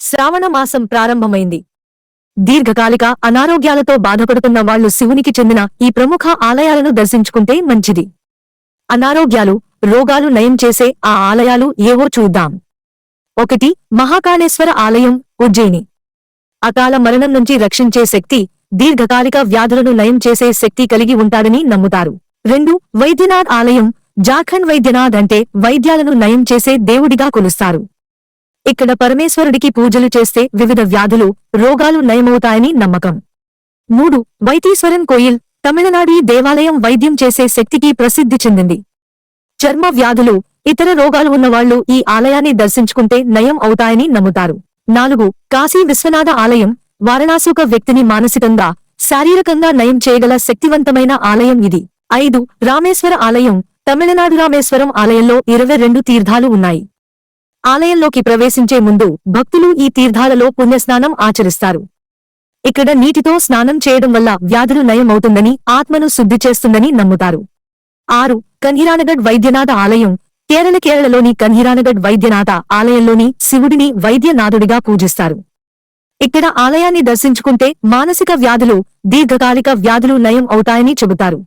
శ్రావణ మాసం ప్రారంభమైంది. దీర్ఘకాలిక అనారోగ్యాలతో బాధపడుతున్న వాళ్ళు శివునికి చెందిన ఈ ప్రముఖ ఆలయాలను దర్శించుకుంటే మంచిది. అనారోగ్యాలు రోగాలు నయం చేసే ఆ ఆలయాలు ఏవో చూద్దాం. ఒకటి మహాకాళేశ్వర ఆలయం ఉజ్జయిని. అకాల మరణం నుంచి రక్షించే శక్తి దీర్ఘకాలిక వ్యాధులను నయం చేసే శక్తి కలిగి ఉంటాడని నమ్ముతారు. రెండు వైద్యనాథ్ ఆలయం జార్ఖండ్ వైద్యనాథ్ అంటే వైద్యాలను నయం చేసే దేవుడిగా కొలుస్తారు. ఇక్కడ పరమేశ్వరుడికి పూజలు చేస్తే వివిధ వ్యాధులు రోగాలు నయమవుతాయని నమ్మకం. మూడు వైతీశ్వరన్ కోయిల్ తమిళనాడు దేవాలయం వైద్యం చేసే శక్తికి ప్రసిద్ధి చెందింది. చర్మ వ్యాధులు ఇతర రోగాలు ఉన్నవాళ్ళు ఈ ఆలయాన్ని దర్శించుకుంటే నయం అవుతాయని నమ్ముతారు. నాలుగు కాశీ విశ్వనాథ ఆలయం వారణాసుక వ్యక్తిని మానసికంగా శారీరకంగా నయం చేయగల శక్తివంతమైన ఆలయం ఇది. ఐదు రామేశ్వర ఆలయం తమిళనాడు రామేశ్వరం ఆలయంలో ఇరవై రెండు తీర్థాలు ఉన్నాయి. ఆలయంలోకి ప్రవేశించే ముందు భక్తులు ఈ తీర్థాలలో పుణ్యస్నానం ఆచరిస్తారు. ఇక్కడ నీటితో స్నానం చేయడం వల్ల వ్యాధులు నయమవుతుందని ఆత్మను శుద్ధి చేస్తుందని నమ్ముతారు. ఆరు కన్హిరానగఢ్ వైద్యనాథ ఆలయం. కేరళ కేరళలోని కన్హిరానగఢ్ వైద్యనాథ ఆలయంలోని శివుడిని వైద్యనాథుడిగా పూజిస్తారు. ఇక్కడ ఆలయాన్ని దర్శించుకుంటే మానసిక వ్యాధులు దీర్ఘకాలిక వ్యాధులు నయం అవుతాయని చెబుతారు.